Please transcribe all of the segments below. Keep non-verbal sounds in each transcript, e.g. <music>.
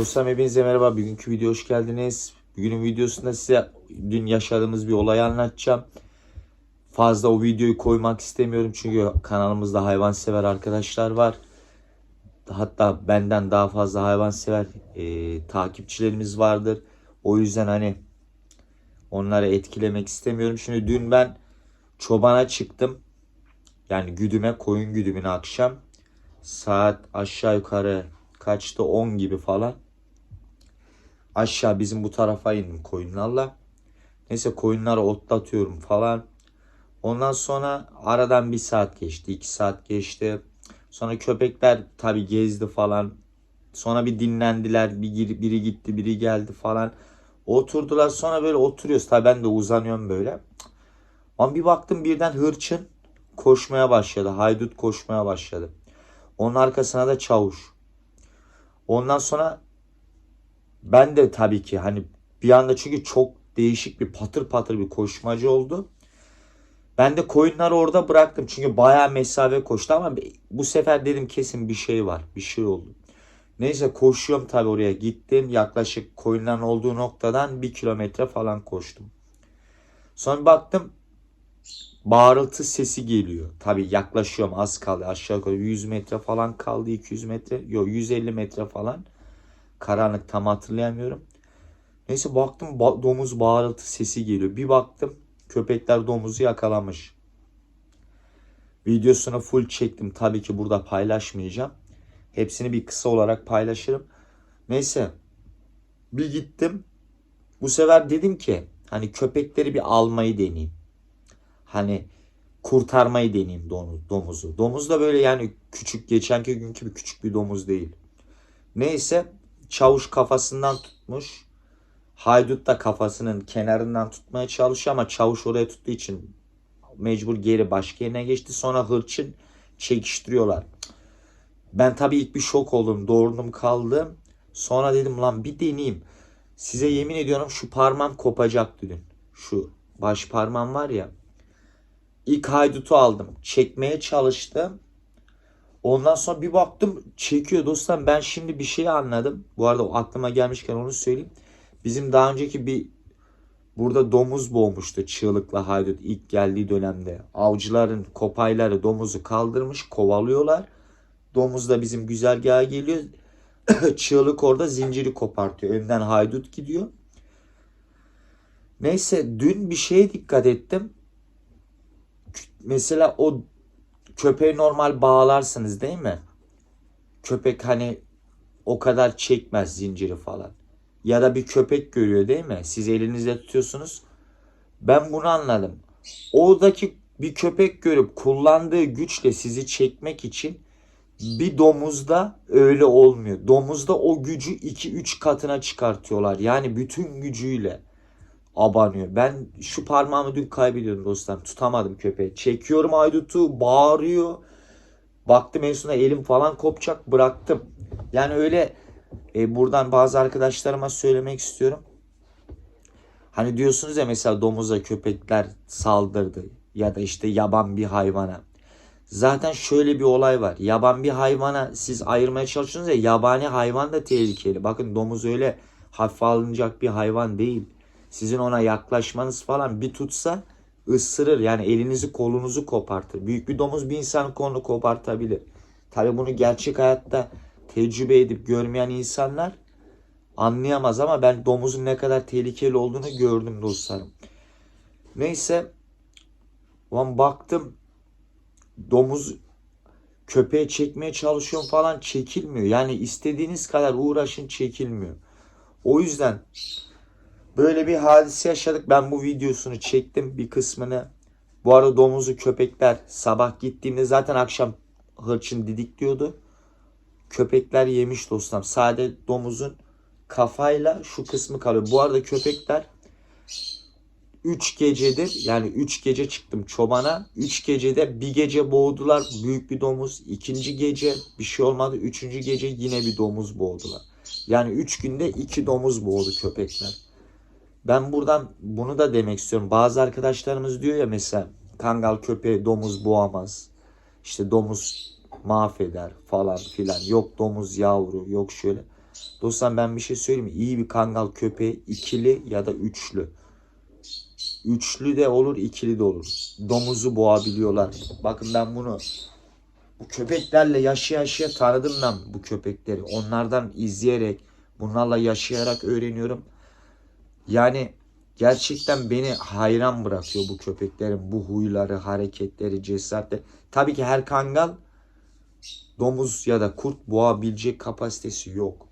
Dostlarım hepinize merhaba. Bugünkü video hoş geldiniz. Bugünün videosunda size dün yaşadığımız bir olayı anlatacağım. Fazla o videoyu koymak istemiyorum çünkü kanalımızda hayvansever arkadaşlar var. Hatta benden daha fazla hayvansever e, takipçilerimiz vardır. O yüzden hani onları etkilemek istemiyorum. Şimdi dün ben çobana çıktım. Yani güdüme, koyun güdümüne akşam. Saat aşağı yukarı kaçtı 10 gibi falan. Aşağı bizim bu tarafa indim koyunlarla. Neyse koyunları otlatıyorum falan. Ondan sonra aradan bir saat geçti, iki saat geçti. Sonra köpekler tabi gezdi falan. Sonra bir dinlendiler. Bir biri gitti, biri geldi falan. Oturdular. Sonra böyle oturuyoruz. Tabi ben de uzanıyorum böyle. Ama bir baktım birden hırçın koşmaya başladı. Haydut koşmaya başladı. Onun arkasına da çavuş. Ondan sonra ben de tabii ki hani bir anda çünkü çok değişik bir patır patır bir koşmacı oldu. Ben de koyunları orada bıraktım. Çünkü bayağı mesafe koştu ama bu sefer dedim kesin bir şey var. Bir şey oldu. Neyse koşuyorum tabii oraya gittim. Yaklaşık koyunların olduğu noktadan bir kilometre falan koştum. Sonra baktım bağırıltı sesi geliyor. Tabii yaklaşıyorum az kaldı. Aşağı yukarı 100 metre falan kaldı. 200 metre. Yok 150 metre falan. Karanlık tam hatırlayamıyorum. Neyse baktım ba- domuz bağırıltı sesi geliyor. Bir baktım köpekler domuzu yakalamış. Videosunu full çektim. Tabii ki burada paylaşmayacağım. Hepsini bir kısa olarak paylaşırım. Neyse. Bir gittim. Bu sefer dedim ki hani köpekleri bir almayı deneyeyim. Hani kurtarmayı deneyeyim domu- domuzu. Domuz da böyle yani küçük geçenki günkü bir küçük bir domuz değil. Neyse çavuş kafasından tutmuş. Haydut da kafasının kenarından tutmaya çalışıyor ama çavuş oraya tuttuğu için mecbur geri başka yerine geçti. Sonra hırçın çekiştiriyorlar. Ben tabii ilk bir şok oldum. Doğrundum kaldım. Sonra dedim lan bir deneyeyim. Size yemin ediyorum şu parmağım kopacak dedim. Şu baş parmağım var ya. İlk haydutu aldım. Çekmeye çalıştım. Ondan sonra bir baktım çekiyor dostlar. Ben şimdi bir şey anladım. Bu arada aklıma gelmişken onu söyleyeyim. Bizim daha önceki bir burada domuz boğmuştu çığlıkla haydut ilk geldiği dönemde. Avcıların kopayları domuzu kaldırmış kovalıyorlar. Domuz da bizim güzergaha geliyor. <coughs> Çığlık orada zinciri kopartıyor. Önden haydut gidiyor. Neyse dün bir şeye dikkat ettim. Mesela o köpeği normal bağlarsınız değil mi? Köpek hani o kadar çekmez zinciri falan. Ya da bir köpek görüyor değil mi? Siz elinizde tutuyorsunuz. Ben bunu anladım. Oradaki bir köpek görüp kullandığı güçle sizi çekmek için bir domuzda öyle olmuyor. Domuzda o gücü 2-3 katına çıkartıyorlar. Yani bütün gücüyle abanıyor. Ben şu parmağımı dün kaybediyorum dostlarım. Tutamadım köpeği. Çekiyorum aydutu bağırıyor. Baktım en sonunda elim falan kopacak bıraktım. Yani öyle e, buradan bazı arkadaşlarıma söylemek istiyorum. Hani diyorsunuz ya mesela domuza köpekler saldırdı ya da işte yaban bir hayvana. Zaten şöyle bir olay var. Yaban bir hayvana siz ayırmaya çalışıyorsunuz ya yabani hayvan da tehlikeli. Bakın domuz öyle hafife alınacak bir hayvan değil. Sizin ona yaklaşmanız falan bir tutsa ısırır. Yani elinizi kolunuzu kopartır. Büyük bir domuz bir insanın kolunu kopartabilir. Tabi bunu gerçek hayatta tecrübe edip görmeyen insanlar anlayamaz ama ben domuzun ne kadar tehlikeli olduğunu gördüm dostlarım. Neyse Ulan baktım domuz köpeğe çekmeye çalışıyorum falan çekilmiyor. Yani istediğiniz kadar uğraşın çekilmiyor. O yüzden böyle bir hadise yaşadık. Ben bu videosunu çektim bir kısmını. Bu arada domuzu köpekler sabah gittiğimde zaten akşam hırçın didik diyordu. Köpekler yemiş dostum. Sade domuzun kafayla şu kısmı kalıyor. Bu arada köpekler 3 gecedir yani 3 gece çıktım çobana. 3 gecede bir gece boğdular büyük bir domuz. ikinci gece bir şey olmadı. Üçüncü gece yine bir domuz boğdular. Yani 3 günde 2 domuz boğdu köpekler. Ben buradan bunu da demek istiyorum. Bazı arkadaşlarımız diyor ya mesela kangal köpeği domuz boğamaz. İşte domuz mahveder falan filan. Yok domuz yavru yok şöyle. Dostlar ben bir şey söyleyeyim mi? İyi bir kangal köpeği ikili ya da üçlü. Üçlü de olur, ikili de olur. Domuzu boğabiliyorlar. Bakın ben bunu bu köpeklerle yaşaya yaşaya tanıdım ben bu köpekleri. Onlardan izleyerek, bunlarla yaşayarak öğreniyorum. Yani gerçekten beni hayran bırakıyor bu köpeklerin bu huyları, hareketleri, cesaretleri. Tabii ki her kangal domuz ya da kurt boğabilecek kapasitesi yok.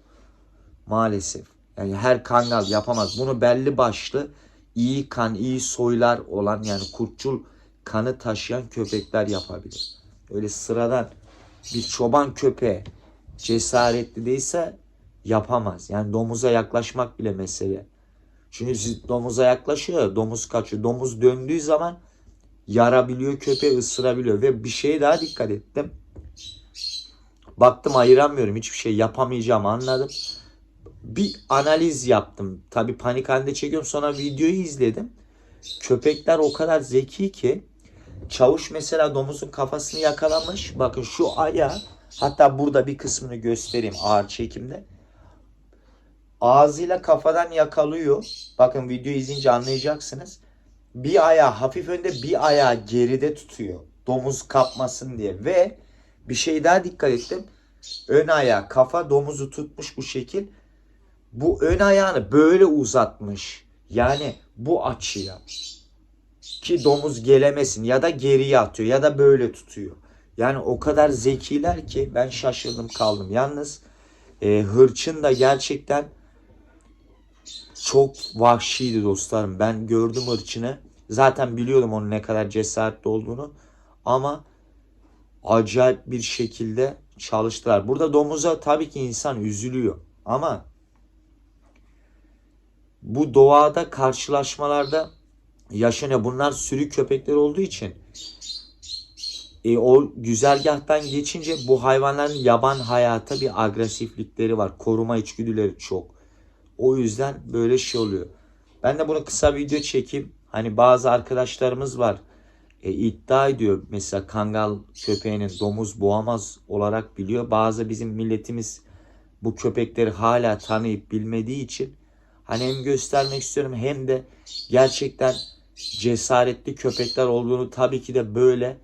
Maalesef. Yani her kangal yapamaz. Bunu belli başlı iyi kan, iyi soylar olan yani kurtçul kanı taşıyan köpekler yapabilir. Öyle sıradan bir çoban köpeği cesaretli değilse yapamaz. Yani domuza yaklaşmak bile mesele. Çünkü domuza yaklaşıyor, ya, domuz kaçıyor. Domuz döndüğü zaman yarabiliyor, köpeği ısırabiliyor. Ve bir şeye daha dikkat ettim. Baktım ayıramıyorum, hiçbir şey yapamayacağım anladım. Bir analiz yaptım. Tabi panik halinde çekiyorum. Sonra videoyu izledim. Köpekler o kadar zeki ki çavuş mesela domuzun kafasını yakalamış. Bakın şu ayağı hatta burada bir kısmını göstereyim ağır çekimde. Ağzıyla kafadan yakalıyor. Bakın video izleyince anlayacaksınız. Bir ayağı hafif önde bir ayağı geride tutuyor. Domuz kapmasın diye. Ve bir şey daha dikkat ettim. Ön ayağı kafa domuzu tutmuş bu şekil. Bu ön ayağını böyle uzatmış. Yani bu açıya. Ki domuz gelemesin ya da geriye atıyor ya da böyle tutuyor. Yani o kadar zekiler ki ben şaşırdım kaldım. Yalnız e, hırçın da gerçekten çok vahşiydi dostlarım. Ben gördüm hırçını. Zaten biliyordum onun ne kadar cesaretli olduğunu. Ama acayip bir şekilde çalıştılar. Burada domuza tabii ki insan üzülüyor. Ama bu doğada karşılaşmalarda yaşanıyor. Bunlar sürü köpekler olduğu için e, o güzergahtan geçince bu hayvanların yaban hayata bir agresiflikleri var. Koruma içgüdüleri çok. O yüzden böyle şey oluyor. Ben de bunu kısa video çekeyim. Hani bazı arkadaşlarımız var. E, iddia ediyor mesela kangal köpeğinin domuz boğamaz olarak biliyor. Bazı bizim milletimiz bu köpekleri hala tanıyıp bilmediği için hani hem göstermek istiyorum hem de gerçekten cesaretli köpekler olduğunu tabii ki de böyle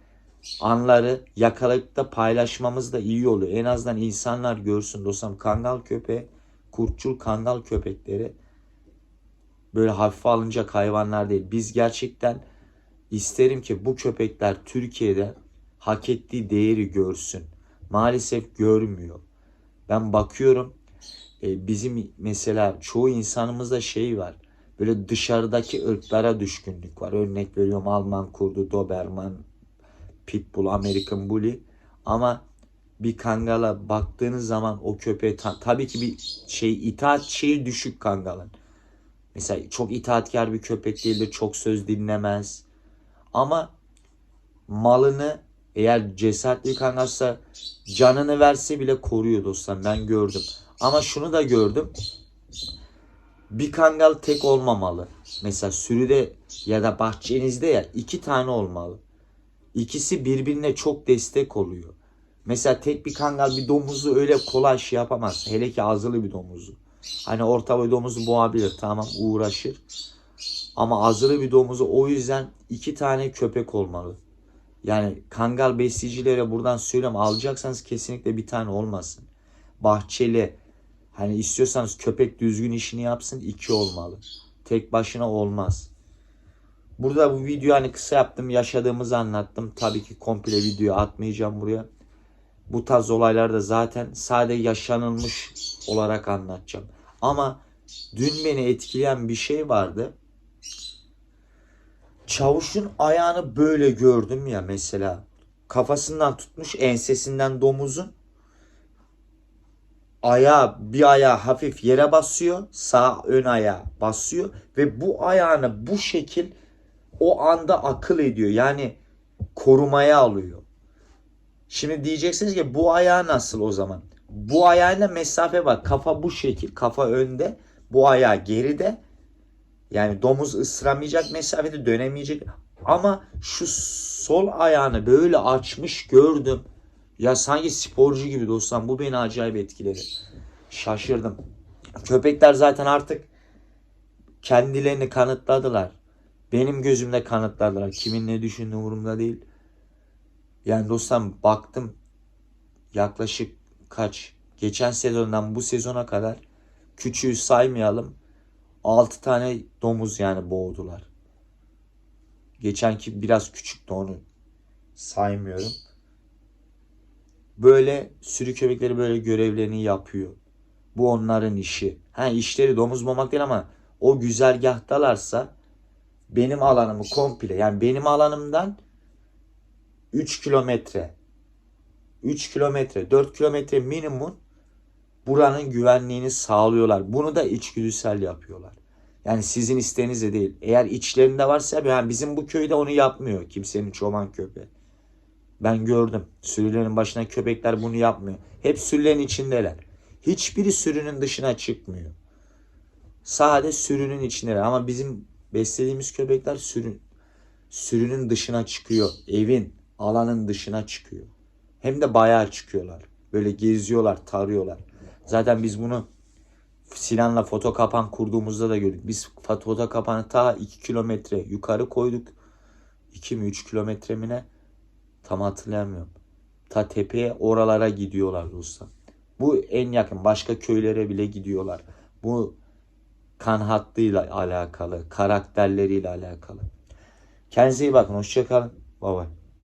anları yakalayıp da paylaşmamız da iyi oluyor. En azından insanlar görsün dostum kangal köpeği, kurtçul kangal köpekleri böyle hafife alınacak hayvanlar değil. Biz gerçekten isterim ki bu köpekler Türkiye'de hak ettiği değeri görsün. Maalesef görmüyor. Ben bakıyorum e, bizim mesela çoğu insanımızda şey var. Böyle dışarıdaki ırklara düşkünlük var. Örnek veriyorum Alman kurdu, Doberman, Pitbull, American Bully. Ama bir kangala baktığınız zaman o köpeğe ta- tabii ki bir şey itaat şeyi düşük kangalın. Mesela çok itaatkar bir köpek değildir, çok söz dinlemez. Ama malını eğer cesaretli bir kangalsa canını verse bile koruyor dostlar. Ben gördüm. Ama şunu da gördüm. Bir kangal tek olmamalı. Mesela sürüde ya da bahçenizde ya iki tane olmalı. İkisi birbirine çok destek oluyor. Mesela tek bir kangal bir domuzu öyle kolay şey yapamaz. Hele ki azılı bir domuzu. Hani orta boy domuzu boğabilir tamam uğraşır. Ama azılı bir domuzu o yüzden iki tane köpek olmalı. Yani kangal besleyicilere buradan söylüyorum alacaksanız kesinlikle bir tane olmasın. Bahçeli hani istiyorsanız köpek düzgün işini yapsın iki olmalı. Tek başına olmaz. Burada bu video hani kısa yaptım yaşadığımızı anlattım. Tabii ki komple video atmayacağım buraya. Bu tarz olaylar da zaten sade yaşanılmış olarak anlatacağım. Ama dün beni etkileyen bir şey vardı. Çavuşun ayağını böyle gördüm ya mesela. Kafasından tutmuş ensesinden domuzun. Ayağı bir ayağı hafif yere basıyor. Sağ ön ayağı basıyor. Ve bu ayağını bu şekil o anda akıl ediyor. Yani korumaya alıyor. Şimdi diyeceksiniz ki bu ayağı nasıl o zaman? Bu ayağıyla mesafe var. Kafa bu şekil. Kafa önde. Bu ayağı geride. Yani domuz ısıramayacak mesafede dönemeyecek. Ama şu sol ayağını böyle açmış gördüm. Ya sanki sporcu gibi dostum. Bu beni acayip etkiledi. Şaşırdım. Köpekler zaten artık kendilerini kanıtladılar. Benim gözümde kanıtladılar. Kimin ne düşündüğü umurumda değil. Yani dostum baktım yaklaşık kaç geçen sezondan bu sezona kadar küçüğü saymayalım 6 tane domuz yani boğdular. Geçenki biraz küçüktü onu saymıyorum. Böyle sürü köpekleri böyle görevlerini yapıyor. Bu onların işi. Ha işleri domuz boğmak değil ama o güzergahtalarsa benim alanımı komple yani benim alanımdan 3 kilometre 3 kilometre 4 kilometre minimum buranın güvenliğini sağlıyorlar. Bunu da içgüdüsel yapıyorlar. Yani sizin isteğinizle değil. Eğer içlerinde varsa yani bizim bu köyde onu yapmıyor kimsenin çoban köpeği. Ben gördüm. Sürülerin başına köpekler bunu yapmıyor. Hep sürülerin içindeler. Hiçbiri sürünün dışına çıkmıyor. Sade sürünün içindeler. Ama bizim beslediğimiz köpekler sürün, sürünün dışına çıkıyor. Evin, alanın dışına çıkıyor. Hem de bayağı çıkıyorlar. Böyle geziyorlar, tarıyorlar. Zaten biz bunu Sinan'la foto kapan kurduğumuzda da gördük. Biz foto kapanı ta 2 kilometre yukarı koyduk. 2 mi 3 kilometre mi ne? Tam hatırlayamıyorum. Ta tepeye oralara gidiyorlar dostlar. Bu en yakın. Başka köylere bile gidiyorlar. Bu kan hattıyla alakalı, karakterleriyle alakalı. Kendinize iyi bakın. Hoşçakalın. Bye bye.